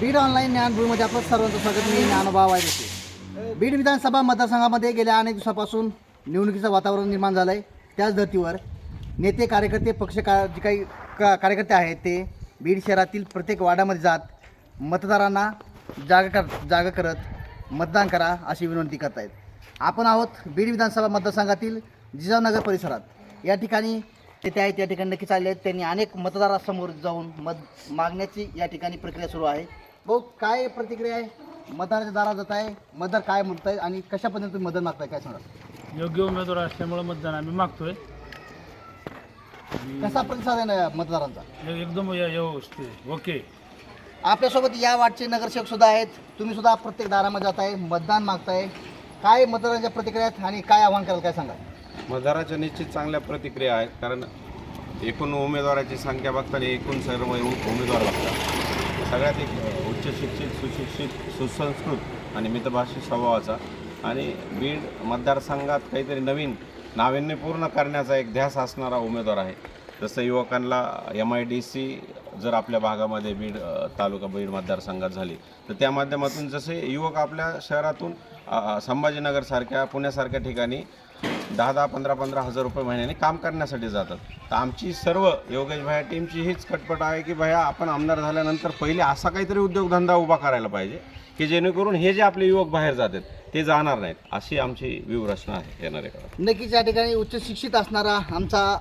Beed online ज्ञानभूमीमध्ये आपलं सर्वांचं स्वागत. मी ज्ञानोबा वायदेशी. बीड विधानसभा मतदारसंघामध्ये गेल्या अनेक दिवसापासून निवडणुकीचं वातावरण निर्माण झालं आहे त्याच धर्तीवर नेते कार्यकर्ते पक्ष का जे काही का कार्यकर्ते आहेत ते बीड शहरातील प्रत्येक वार्डामध्ये जात मतदारांना जागा कर जागा करत मतदान करा अशी विनंती करत आहेत आपण आहोत बीड विधानसभा मतदारसंघातील जिजाऊनगर परिसरात. या ठिकाणी तेथे आहेत या ठिकाणी नक्की चालले आहेत. त्यांनी अनेक मतदारासमोर जाऊन मत मागण्याची या ठिकाणी प्रक्रिया सुरू आहे. भाऊ काय प्रतिक्रिया आहे? मतदाराच्या दारात जात आहे. मतदार काय म्हणत आहे आणि कशा पद्धतीने तुम्ही मतदान मागताय? काय सांगा? योग्य उमेदवार असल्यामुळे मतदान आम्ही मागतोय. कसा प्रतिसाद आहे ना मतदारांचा? एकदम व्यवस्थित ओके. आपल्यासोबत या वार्डचे नगरसेवक सुद्धा आहेत. तुम्ही सुद्धा प्रत्येक दारामध्ये जात आहे मतदान मागताय. काय मतदारांच्या प्रतिक्रिया आहेत आणि काय आव्हान कराल काय सांगा मतदाराच्या निश्चित चांगल्या प्रतिक्रिया आहेत कारण एकूण उमेदवाराची संख्या बघताना एकूण सर्व उमेदवार बघतात. सगळ्यात एक उच्च शिक्षित सुशिक्षित सुसंस्कृत आणि मितभाषी स्वभावाचा आणि बीड मतदारसंघात काहीतरी नवीन नाविन्यपूर्ण करण्याचा एक ध्यास असणारा उमेदवार आहे. जसं युवकांना एम आय डी सी जर आपल्या भागामध्ये बीड तालुका बीड मतदारसंघात झाली तर त्या माध्यमातून जसे युवक आपल्या शहरातून संभाजीनगरसारख्या पुण्यासारख्या ठिकाणी दहा दहा पंधरा पंधरा हजार रुपये महिन्याने काम करण्यासाठी जातात. तर आमची सर्व योगेश भाया टीमची हीच खटपट आहे की भया आपण आमदार झाल्यानंतर पहिले असा काहीतरी उद्योगधंदा उभा करायला पाहिजे की जेणेकरून हे जे आपले युवक बाहेर जातात ते जाणार नाहीत अशी आमची व्यूहरचना आहे येणाऱ्या काळात. नक्कीच या ठिकाणी उच्च शिक्षित असणारा आमचा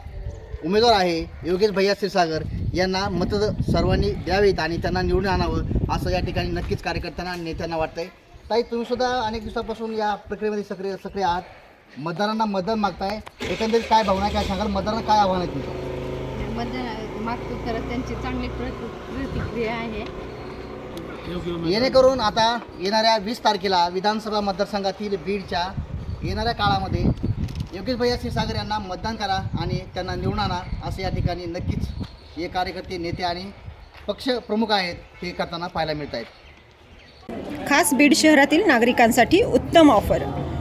उमेदवार आहे योगेश भैया क्षीरसागर. यांना मत सर्वांनी द्यावीत आणि त्यांना निवडून आणावं असं या ठिकाणी नक्कीच कार्यकर्त्यांना आणि नेत्यांना वाटतंय. ताई तुम्ही सुद्धा अनेक दिवसापासून या प्रक्रियेमध्ये सक्रिय सक्रिय आहात. मतदारांना मतदान मागताय एकंदरीत काय भावना आहे, काय सांगाल? मतदारांना काय आव्हान आहे तुमचं? मतदान मागतो तर त्यांची चांगली प्रति प्रतिक्रिया आहे. येणेकरून आता येणाऱ्या वीस तारखेला विधानसभा मतदारसंघातील बीडच्या येणाऱ्या काळामध्ये योगेश भैया क्षीरसागर यांना मतदान करा आणि त्यांना निवडून आणा असं या ठिकाणी नक्कीच हे कार्यकर्ते नेते आणि पक्ष प्रमुख आहेत हे करताना पाहायला मिळत आहेत खास बीड शहरातील नागरिकांसाठी उत्तम ऑफर.